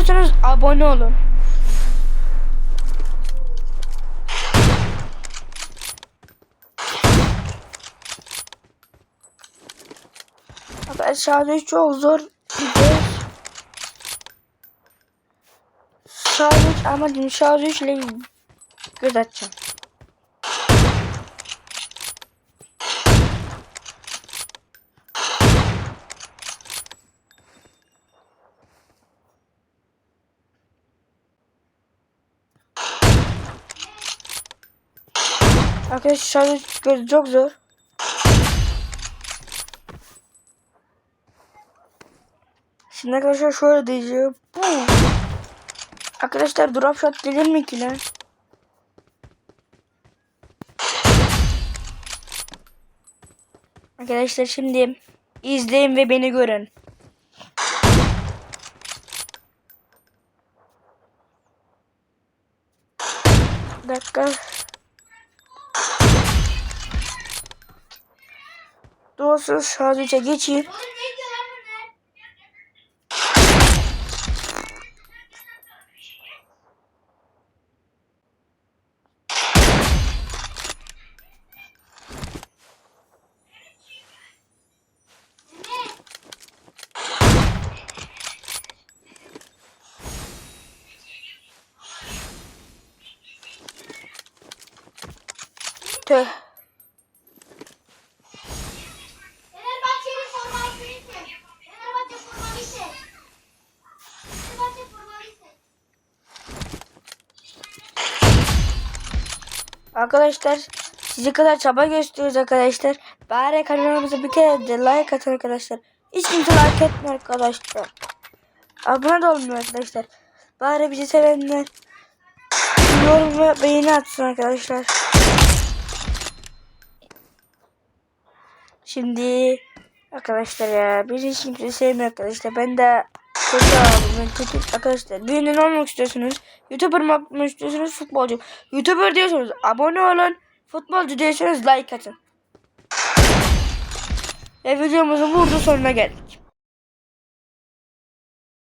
seviyorsanız abone olun. Arkadaşlar çok zor ders. Şarj ama şarj ile göz açacağım. Arkadaşlar şarj göz çok zor. Şimdi arkadaşlar şöyle diyeceğim. Bu. Arkadaşlar drop shot gelir mi ki lan? Arkadaşlar şimdi izleyin ve beni görün. Dakika. Doğrusu sadece geçeyim. Tüh. Arkadaşlar sizi kadar çaba gösteriyoruz arkadaşlar. Bari kanalımıza bir kere de like atın arkadaşlar. Hiç kimse like etmiyor arkadaşlar. Abone de olmuyor arkadaşlar. Bari bizi sevenler yorum ve beğeni atsın arkadaşlar. Şimdi arkadaşlar ya bizi hiç kimse sevmiyor arkadaşlar. Ben de kötü abi ben olmak istiyorsunuz. Youtuber mı olmak istiyorsunuz futbolcu. Youtuber diyorsanız abone olun. Futbolcu diyorsanız like atın. Ve videomuzun burada sonuna geldik.